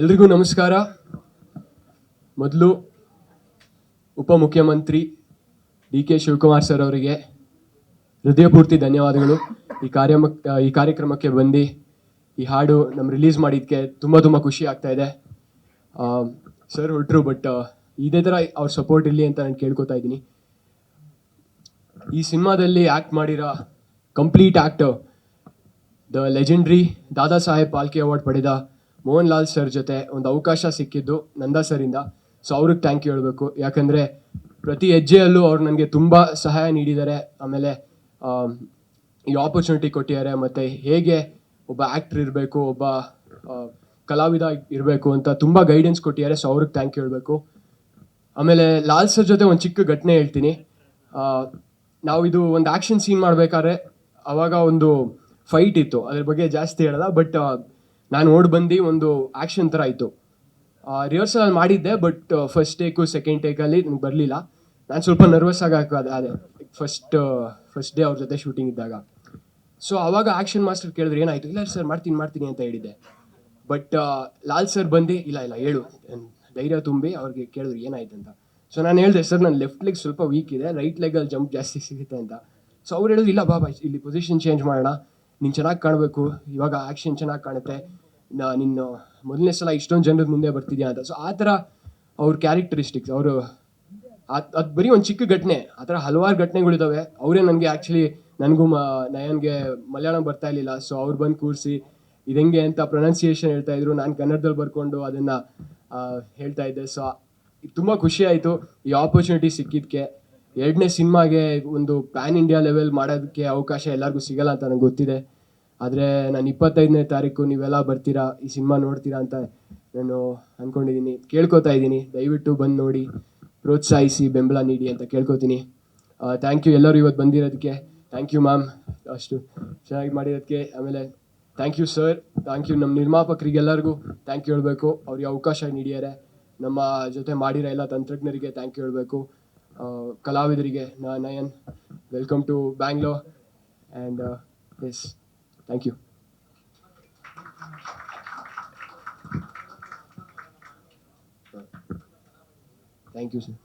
ಎಲ್ರಿಗೂ ನಮಸ್ಕಾರ. ಮೊದಲು ಉಪಮುಖ್ಯಮಂತ್ರಿ ಡಿ ಕೆ ಶಿವಕುಮಾರ್ ಸರ್ ಅವರಿಗೆ ಹೃದಯಪೂರ್ತಿ ಧನ್ಯವಾದಗಳು. ಈ ಕಾರ್ಯ ಈ ಕಾರ್ಯಕ್ರಮಕ್ಕೆ ಬಂದು ಈ ಹಾಡು ನಮ್ಮ ರಿಲೀಸ್ ಮಾಡಿದ್ದಕ್ಕೆ ತುಂಬ ತುಂಬ ಖುಷಿ ಆಗ್ತಾ ಇದೆ. ಸರ್ ಹೊರಟರು, ಬಟ್ ಇದೇ ಥರ ಅವ್ರ ಸಪೋರ್ಟ್ ಇರಲಿ ಅಂತ ನಾನು ಕೇಳ್ಕೊತಾ ಇದ್ದೀನಿ. ಈ ಸಿನಿಮಾದಲ್ಲಿ ಆ್ಯಕ್ಟ್ ಮಾಡಿರೋ complete act the legendary Dada Saheb Phalke award ಪಡೆದ ಮೋಹನ್ ಲಾಲ್ ಸರ್ ಜೊತೆ ಒಂದು ಅವಕಾಶ ಸಿಕ್ಕಿದ್ದು ನಂದಾ ಸರಿಂದ. ಸೊ ಅವ್ರಿಗೆ ಥ್ಯಾಂಕ್ ಯು ಹೇಳಬೇಕು. ಯಾಕಂದರೆ ಪ್ರತಿ ಹೆಜ್ಜೆಯಲ್ಲೂ ಅವ್ರು ನನಗೆ ತುಂಬ ಸಹಾಯ ನೀಡಿದ್ದಾರೆ. ಆಮೇಲೆ ಈ ಆಪರ್ಚುನಿಟಿ ಕೊಟ್ಟಿದ್ದಾರೆ. ಮತ್ತು ಹೇಗೆ ಒಬ್ಬ ಆ್ಯಕ್ಟ್ರ್ ಇರಬೇಕು, ಒಬ್ಬ ಕಲಾವಿದ ಇರಬೇಕು ಅಂತ ತುಂಬ ಗೈಡೆನ್ಸ್ ಕೊಟ್ಟಿದ್ದಾರೆ. ಸೊ ಅವ್ರಿಗೆ ಥ್ಯಾಂಕ್ ಯು ಹೇಳಬೇಕು. ಆಮೇಲೆ ಲಾಲ್ ಸರ್ ಜೊತೆ ಒಂದು ಚಿಕ್ಕ ಘಟನೆ ಹೇಳ್ತೀನಿ. ನಾವು ಇದು ಒಂದು ಆ್ಯಕ್ಷನ್ ಸೀನ್ ಮಾಡಬೇಕಾದ್ರೆ ಅವಾಗ ಒಂದು ಫೈಟ್ ಇತ್ತು. ಅದ್ರ ಬಗ್ಗೆ ಜಾಸ್ತಿ ಹೇಳಲ್ಲ ಬಟ್ ನಾನು ಓಡ್ ಬಂದು ಒಂದು ಆ್ಯಕ್ಷನ್ ಥರ ಆಯಿತು. ರಿಹರ್ಸಲ್ ಮಾಡಿದ್ದೆ ಬಟ್ ಫಸ್ಟ್ ಟೇಕು ಸೆಕೆಂಡ್ ಟೇಕಲ್ಲಿ ನನಗೆ ಬರಲಿಲ್ಲ. ನಾನು ಸ್ವಲ್ಪ ನರ್ವಸ್ ಆಗಿ ಅದೇ ಫಸ್ಟ್ ಫಸ್ಟ್ ಡೇ ಅವ್ರ ಜೊತೆ ಶೂಟಿಂಗ್ ಇದ್ದಾಗ. ಸೊ ಅವಾಗ ಆ್ಯಕ್ಷನ್ ಮಾಸ್ಟರ್ ಕೇಳಿದ್ರೆ, ಏನಾಯ್ತು? ಇಲ್ಲ ಸರ್ ಮಾಡ್ತೀನಿ ಮಾಡ್ತೀನಿ ಅಂತ ಹೇಳಿದ್ದೆ. ಬಟ್ ಲಾಲ್ ಸರ್ ಬಂದು, ಇಲ್ಲ ಇಲ್ಲ, ಹೇಳು ಧೈರ್ಯ ತುಂಬಿ ಅವ್ರಿಗೆ ಕೇಳಿದ್ರು, ಏನಾಯ್ತು ಅಂತ. ಸೊ ನಾನು ಹೇಳಿದೆ ಸರ್ ನನ್ನ ಲೆಫ್ಟ್ ಲೆಗ್ ಸ್ವಲ್ಪ ವೀಕ್ ಇದೆ ರೈಟ್ ಲೆಗಲ್ಲಿ ಜಂಪ್ ಜಾಸ್ತಿ ಸಿಗುತ್ತೆ ಅಂತ. ಸೊ ಅವ್ರು ಹೇಳಿದ್ರು, ಇಲ್ಲ, ಬಾಬಾ, ಇಲ್ಲಿ ಪೊಸಿಷನ್ ಚೇಂಜ್ ಮಾಡೋಣ. ನೀನು ಚೆನ್ನಾಗಿ ಕಾಣಬೇಕು, ಇವಾಗ ಆ್ಯಕ್ಷನ್ ಚೆನ್ನಾಗಿ ಕಾಣುತ್ತೆ ನಿನ್ನ ಮೊದಲನೇ ಸಲ ಇಷ್ಟೊಂದು ಜನರ ಮುಂದೆ ಬರ್ತಿದ್ಯಾ ಅಂತ. ಸೊ ಆ ಥರ ಅವ್ರ ಕ್ಯಾರೆಕ್ಟರಿಸ್ಟಿಕ್ಸ್ ಅವರು ಅದು ಬರೀ ಒಂದು ಚಿಕ್ಕ ಘಟನೆ, ಆ ಥರ ಹಲವಾರು ಘಟನೆಗಳಿದ್ದಾವೆ ಅವರೇ ನನಗೆ ಆ್ಯಕ್ಚುಲಿ ನನಗೂ ಮ, ನಯನ್ಗೆ ಮಲಯಾಳಂ ಬರ್ತಾ ಇರಲಿಲ್ಲ. ಸೊ ಅವ್ರು ಬಂದು ಕೂರಿಸಿ ಇದಂಗೆ ಅಂತ ಪ್ರೊನೌನ್ಸಿಯೇಷನ್ ಹೇಳ್ತಾ ಇದ್ರು. ನಾನು ಕನ್ನಡದಲ್ಲಿ ಬರ್ಕೊಂಡು ಅದನ್ನು ಹೇಳ್ತಾ ಇದ್ದೆ. ಸೊ ತುಂಬ ಖುಷಿ ಆಯಿತು. ಈ ಆಪರ್ಚುನಿಟಿ ಸಿಕ್ಕಿದ್ದಕ್ಕೆ ಎರಡನೇ ಸಿನಿಮಾಗೆ ಒಂದು ಪ್ಯಾನ್ ಇಂಡಿಯಾ ಲೆವೆಲ್ ಮಾಡೋದಕ್ಕೆ ಅವಕಾಶ ಎಲ್ಲರಿಗೂ ಸಿಗಲ್ಲ ಅಂತ ನನಗೆ ಗೊತ್ತಿದೆ. ಆದರೆ ನಾನು ಇಪ್ಪತ್ತೈದನೇ ತಾರೀಕು ನೀವೆಲ್ಲ ಬರ್ತೀರಾ, ಈ ಸಿನಿಮಾ ನೋಡ್ತೀರಾ ಅಂತ ನಾನು ಅಂದ್ಕೊಂಡಿದ್ದೀನಿ ಕೇಳ್ಕೊತಾ ಇದ್ದೀನಿ. ದಯವಿಟ್ಟು ಬಂದು ನೋಡಿ, ಪ್ರೋತ್ಸಾಹಿಸಿ, ಬೆಂಬಲ ನೀಡಿ ಅಂತ ಕೇಳ್ಕೊತೀನಿ. ಥ್ಯಾಂಕ್ ಯು ಎಲ್ಲರೂ ಇವತ್ತು ಬಂದಿರೋದಕ್ಕೆ. ಥ್ಯಾಂಕ್ ಯು ಮ್ಯಾಮ್ ಅಷ್ಟು ಚೆನ್ನಾಗಿ ಮಾಡಿರೋದಕ್ಕೆ. ಆಮೇಲೆ thank you sir thank you ನಮ್ಮ ನಿರ್ಮಾಪಕರಿಗೆಲ್ಲರಿಗೂ ಥ್ಯಾಂಕ್ ಯು ಹೇಳಬೇಕು. ಅವ್ರಿಗೆ ಅವಕಾಶ ನೀಡಿದ್ದಾರೆ. ನಮ್ಮ ಜೊತೆ ಮಾಡಿರೋ ಎಲ್ಲ ತಂತ್ರಜ್ಞರಿಗೆ ಥ್ಯಾಂಕ್ ಯು ಹೇಳಬೇಕು. ಕಲಾವಿದರಿಗೆ ನಾ Nayan welcome to Bangalore and yes thank you thank you sir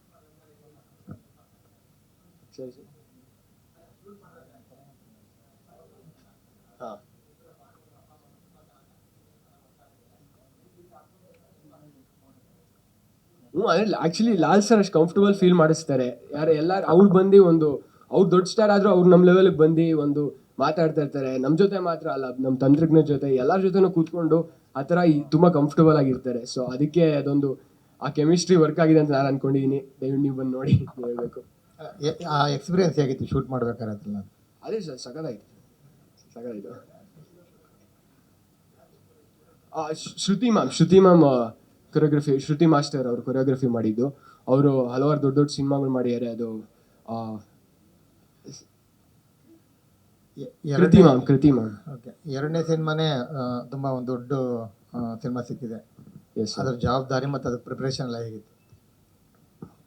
ಸರಿ ಸರ್ ಹಾಂ ಹ್ಞೂ ಆ್ಯಕ್ಚುಲಿ ಲಾಲ್ ಸರ್ ಅಷ್ಟು ಕಂಫರ್ಟಬಲ್ ಫೀಲ್ ಮಾಡಿಸ್ತಾರೆ. ಯಾರು ಎಲ್ಲ ಅವ್ರು ಬಂದು ಒಂದು ಅವ್ರು ದೊಡ್ಡ ಸ್ಟಾರ್ ಆದರೂ ಅವ್ರು ನಮ್ಮ ಲೆವೆಲ್ಗೆ ಬಂದು ಒಂದು ಮಾತಾಡ್ತಾ ಇರ್ತಾರೆ. ನಮ್ಮ ಜೊತೆ ಮಾತ್ರ ಅಲ್ಲ ನಮ್ಮ ತಂತ್ರಜ್ಞ ಜೊತೆ ಎಲ್ಲರ ಜೊತೆನೂ ಕೂತ್ಕೊಂಡು ಆ ಥರ ತುಂಬ ಕಂಫರ್ಟಬಲ್ ಆಗಿರ್ತಾರೆ. ಸೊ ಅದಕ್ಕೆ ಅದೊಂದು ಆ ಕೆಮಿಸ್ಟ್ರಿ ವರ್ಕ್ ಆಗಿದೆ ಅಂತ ನಾನು ಅನ್ಕೊಂಡಿದ್ದೀನಿ ದಯವಿಟ್ಟು ನೀವು ಬಂದು ನೋಡಿ ಹೇಳಬೇಕು. ಆ ಎಕ್ಸ್ಪೀರಿಯನ್ಸ್ ಹೇಗಿತ್ತು? ಶೂಟ್ ಮಾಡ್ಬೇಕಾದ್ರೆ ಅದೆಲ್ಲ ಅದೇ ಸರ್ ಸಗದಾಯ್ತು ಸಗದಾಯ್ತು Shruti ma'am Shruti ma'am choreography Shruti master ಅವರು ಕೊರಿಯೋಗ್ರಫಿ ಮಾಡಿದ್ದು. ಅವರು ಹಲವಾರು ದೊಡ್ಡ ದೊಡ್ಡ ಸಿನಿಮಾಗಳು ಮಾಡಿದ್ದಾರೆ ಅದು ಕೃತಿ ಎರಡನೇ ಮ್ಯಾಮ್ ಕೃತಿ ಮ್ಯಾಮ್ ಓಕೆ. ಎರಡನೇ ಸಿನಿಮಾನೇ ತುಂಬ ಒಂದು ದೊಡ್ಡ ಸಿನಿಮಾ ಸಿಕ್ಕಿದೆ. ಎಸ್ ಅದ್ರ ಜವಾಬ್ದಾರಿ ಮತ್ತು ಅದ್ರ ಪ್ರಿಪ್ರೇಷನ್ ಎಲ್ಲ ಹೇಗಿತ್ತು?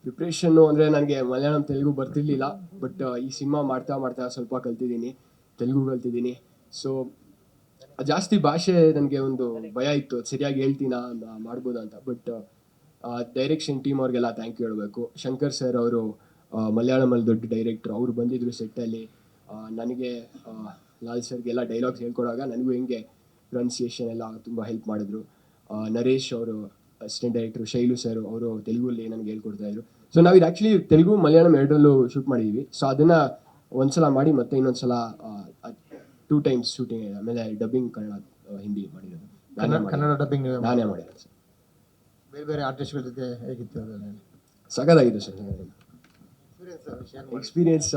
ಪ್ರಿಪ್ರೇಷನ್ನು ಅಂದರೆ ನನಗೆ ಮಲಯಾಳಂ ತೆಲುಗು ಬರ್ತಿರ್ಲಿಲ್ಲ. ಬಟ್ ಈ ಸಿನಿಮಾ ಮಾಡ್ತಾ ಮಾಡ್ತಾ ಸ್ವಲ್ಪ ಕಲ್ತಿದ್ದೀನಿ. ತೆಲುಗು ಕಲ್ತಿದ್ದೀನಿ. ಸೊ ಜಾಸ್ತಿ ಭಾಷೆ ನನಗೆ ಒಂದು ಭಯ ಇತ್ತು. ಸರಿಯಾಗಿ ಹೇಳ್ತೀನಾ ಮಾಡ್ಬೋದು ಅಂತ. ಬಟ್ ಡೈರೆಕ್ಷನ್ ಟೀಮ್ ಅವ್ರಿಗೆಲ್ಲ ಥ್ಯಾಂಕ್ ಯು ಹೇಳಬೇಕು. ಶಂಕರ್ ಸರ್ ಅವರು ಮಲಯಾಳಮಲ್ಲಿ ದೊಡ್ಡ ಡೈರೆಕ್ಟರ್ ಅವರು ಬಂದಿದ್ರು ಸೆಟ್ಟಲ್ಲಿ ನನಗೆ ಲಾಲ್ ಲಾಲ್ ಸರ್ಗೆಲ್ಲ ಡೈಲಾಗ್ಸ್ ಹೇಳ್ಕೊಡುವಾಗ ನನಗೂ ಹೆಂಗೆ ಪ್ರೊನೌನ್ಸಿಯೇಷನ್ ಎಲ್ಲ ತುಂಬ ಹೆಲ್ಪ್ ಮಾಡಿದ್ರು. ನರೇಶ್ ಅವರು ಅಸಿಸ್ಟೆಂಟ್ ಡೈರೆಕ್ಟರ್ ಶೈಲು ಸರ್ ಅವರು ತೆಲುಗಲ್ಲಿ ನನಗೆ ಹೇಳ್ಕೊಡ್ತಾ ಇದ್ರು. ಸೊ ನಾವು ಇದು ಆ್ಯಕ್ಚುಲಿ ತೆಲುಗು, ಮಲಯಾಳಂ ಎರಡರಲ್ಲೂ ಶೂಟ್ ಮಾಡಿದ್ವಿ. ಸೊ ಅದನ್ನು ಒಂದ್ಸಲ ಮಾಡಿ ಮತ್ತೆ ಇನ್ನೊಂದ್ಸಲ ಟೂ ಟೈಮ್ಸ್ ಶೂಟಿಂಗ್ ಆಮೇಲೆ ಡಬ್ಬಿಂಗ್ ಕನ್ನಡ ಹಿಂದಿ ಮಾಡಿರೋದು. ನಾನೇ ಕನ್ನಡ ಕನ್ನಡ ಡಬ್ಬಿಂಗ್ ನೀವೇ ನಾನೇ ಮಾಡಿರೋದು? ಸರ್. ಬೇರೆ ಬೇರೆ ಆರ್ಟಿಸ್ಟ್ಗಳ ಜೊತೆ ಹೇಗಿತ್ತು ಸಗದಾಗಿದೆ ಸರ್ ಎಕ್ಸ್ಪೀರಿಯನ್ಸ್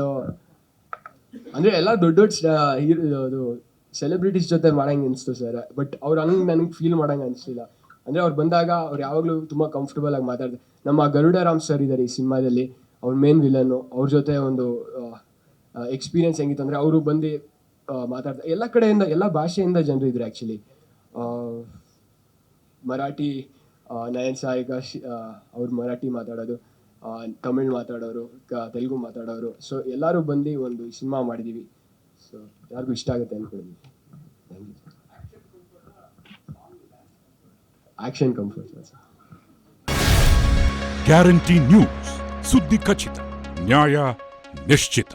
ಅಂದರೆ ಎಲ್ಲ ದೊಡ್ಡ ದೊಡ್ಡ ಸೆಲೆಬ್ರಿಟೀಸ್ ಜೊತೆ ಮಾಡಂಗೆ ಅನಿಸ್ತು ಸರ್. ಬಟ್ ಅವ್ರು ಹಂಗೆ ನನಗೆ ಫೀಲ್ ಮಾಡಂಗೆ ಅನಿಸ್ಲಿಲ್ಲ. ಅಂದರೆ ಅವ್ರು ಬಂದಾಗ ಅವ್ರು ಯಾವಾಗಲೂ ತುಂಬ ಕಂಫರ್ಟಬಲ್ ಆಗಿ ಮಾತಾಡ್ತಾರೆ ನಮ್ಮ ಗರುಡರಾಮ್ ಸರ್ ಇದ್ದಾರೆ ಈ ಸಿನಿಮಾದಲ್ಲಿ. ಅವ್ರ ಮೇನ್ ವಿಲನ್ನು ಅವ್ರ ಜೊತೆ ಒಂದು ಎಕ್ಸ್ಪೀರಿಯನ್ಸ್ ಹೆಂಗಿತ್ತು ಅಂದರೆ ಅವರು ಬಂದು ಮಾತಾಡ್ತಾರೆ ಎಲ್ಲ ಕಡೆಯಿಂದ, ಎಲ್ಲ ಭಾಷೆಯಿಂದ ಜನರು ಇದ್ರು ಆ್ಯಕ್ಚುಲಿ ಮರಾಠಿ ನಯನ್ ಸಾಯಿಗ ಅವ್ರು ಮರಾಠಿ ಮಾತಾಡೋದು ತಮಿಳ್ ಮಾತಾಡೋರು ತೆಲುಗು ಮಾತಾಡೋರು. ಸೊ ಎಲ್ಲರೂ ಬಂದು ಒಂದು ಸಿನಿಮಾ ಮಾಡಿದ್ದೀವಿ ಸೊ ಯಾರಿಗೂ ಇಷ್ಟ ಆಗುತ್ತೆ ಅಂದ್ಕೊಂಡಿದ್ವಿ ಆಕ್ಷನ್ ಕಂಫರ್ಟ್ ಗ್ಯಾರಂಟಿ ನ್ಯೂಸ್ ಸುದ್ದಿ ಖಚಿತ ನ್ಯಾಯ ನಿಶ್ಚಿತ